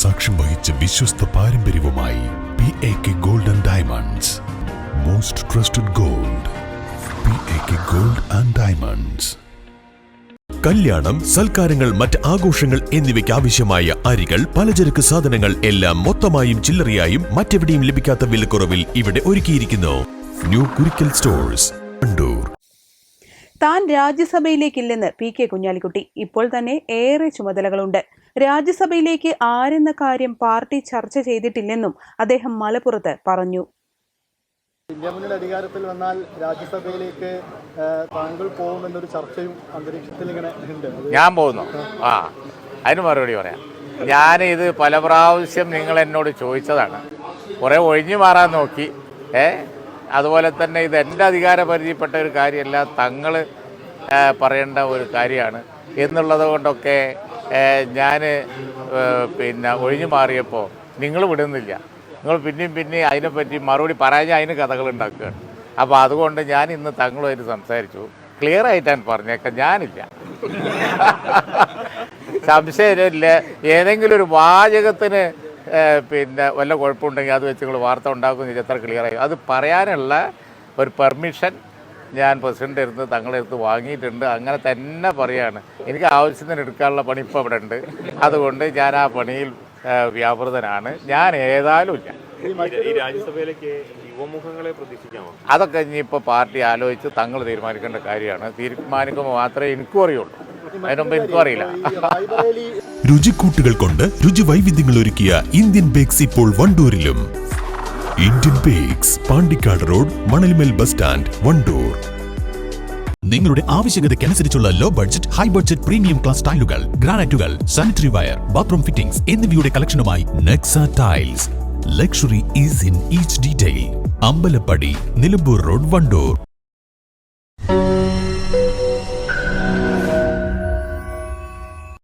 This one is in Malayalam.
സാക്ഷ്യം വഹിച്ച വിശ്വസ്ത പാരമ്പര്യവുമായി P A K gold and diamonds most trusted gold P A K gold and diamonds കല്യാണം സൽക്കാരങ്ങൾ മറ്റ് ആഘോഷങ്ങൾ എന്നിവയ്ക്ക് ആവശ്യമായ അരികൾ പലചരക്ക് സാധനങ്ങൾ എല്ലാം മൊത്തമായും ചില്ലറയായും മറ്റെവിടെയും ലഭിക്കാത്ത വിലക്കുറവിൽ ഇവിടെ ഒരുക്കിയിരിക്കുന്നു. ന്യൂ കുരിക്കൽ സ്റ്റോഴ്സ് കണ്ടൂർ താൻ രാജ്യസഭയിലേക്കില്ലെന്ന് പി കെ കുഞ്ഞാലിക്കുട്ടി. ഇപ്പോൾ തന്നെ ഏറെ ചുമതലകളുണ്ട്. രാജ്യസഭയിലേക്ക് ആരെന്ന കാര്യം പാർട്ടി ചർച്ച ചെയ്തിട്ടില്ലെന്നും അദ്ദേഹം മലപ്പുറത്ത് പറഞ്ഞു. ഇന്ത്യ മുന്നണി അധികാരത്തിൽ വന്നാൽ രാജ്യസഭയിലേക്ക് താങ്കൾ പോകുമെന്നൊരു ചർച്ചയും അന്തരീക്ഷത്തിൽ ഇങ്ങനെ ഉണ്ട്. ഞാൻ പോകുന്നു. ആ അതിന് മറുപടി പറയാം. ഞാൻ ഇത് പല പ്രാവശ്യം നിങ്ങൾ എന്നോട് ചോദിച്ചതാണ്. കുറേ ഒഴിഞ്ഞു മാറാൻ നോക്കി. ഏ അതുപോലെ തന്നെ ഇത് എന്റെ അധികാര അധികാരപരിധിപ്പെട്ട ഒരു കാര്യമല്ല തങ്ങൾ പറയേണ്ട ഒരു കാര്യമാണ്. എന്നുള്ളത് കൊണ്ടൊക്കെ ഞാൻ പിന്നെ ഒഴിഞ്ഞു മാറിയപ്പോൾ നിങ്ങൾ വിടുന്നില്ല. നിങ്ങൾ പിന്നെയും പിന്നെയും അതിനെപ്പറ്റി മറുപടി പറയാൻ അതിന് കഥകൾ ഉണ്ടാക്കുകയാണ്. അപ്പോൾ അതുകൊണ്ട് ഞാൻ ഇന്ന് തങ്ങളുമായിട്ട് സംസാരിച്ചു. ക്ലിയർ ആയിട്ടാണ് പറഞ്ഞേക്കാം ഞാനില്ല. സംശയമില്ല. ഏതെങ്കിലും ഒരു വാചകത്തിന് പിന്നെ വല്ല കുഴപ്പമുണ്ടെങ്കിൽ അത് വെച്ച് നിങ്ങൾ വാർത്ത ഉണ്ടാക്കുന്നില്ല എത്ര ക്ലിയർ ആയി. അത് പറയാനുള്ള ഒരു പെർമിഷൻ ഞാൻ പ്രസിഡന്റ് അടുത്ത് തങ്ങളുടെ അടുത്ത് വാങ്ങിയിട്ടുണ്ട്. അങ്ങനെ തന്നെ പറയാണ്. എനിക്ക് ആവശ്യത്തിന് എടുക്കാനുള്ള പണി ഇപ്പോൾ ഇവിടെ ഉണ്ട്. അതുകൊണ്ട് ഞാൻ ആ പണിയിൽ വ്യാപൃതനാണ്. ഞാൻ ഏതായാലും ഇല്ല. ഈ രാജ്യസഭയിലേക്ക് യുവമുഖങ്ങളെ പ്രതീക്ഷിക്കാമോ? അതൊക്കെ ഇനിയിപ്പോൾ പാർട്ടി ആലോചിച്ച് തങ്ങൾ തീരുമാനിക്കേണ്ട കാര്യമാണ്. തീരുമാനിക്കുമ്പോൾ മാത്രമേ എനിക്കും അറിയുള്ളൂ. അതിനുമുമ്പ് എനിക്കും അറിയില്ല. രുചിക്കൂട്ടുകൾ കൊണ്ട് രുചി വൈവിധ്യങ്ങൾ ഒരുക്കിയ ഇന്ത്യൻ ബേക്സ് ഇപ്പോൾ വണ്ടൂരിലും. Indian bakes Pandikkad road Manalmel bus stand Wandoor നിങ്ങളുടെ ആവശ്യകതയ്ക്കനുസരിച്ചുള്ള low budget high budget premium class ടൈലുകൾ ഗ്രാനൈറ്റുകൾ സാനിറ്ററി വയർ ബാത്റൂം ഫിറ്റിംഗ്സ് എന്നിവയുടെ കളക്ഷനുമായി Nexa tiles luxury is in each detail Ambalappadi Nilambur road Wandoor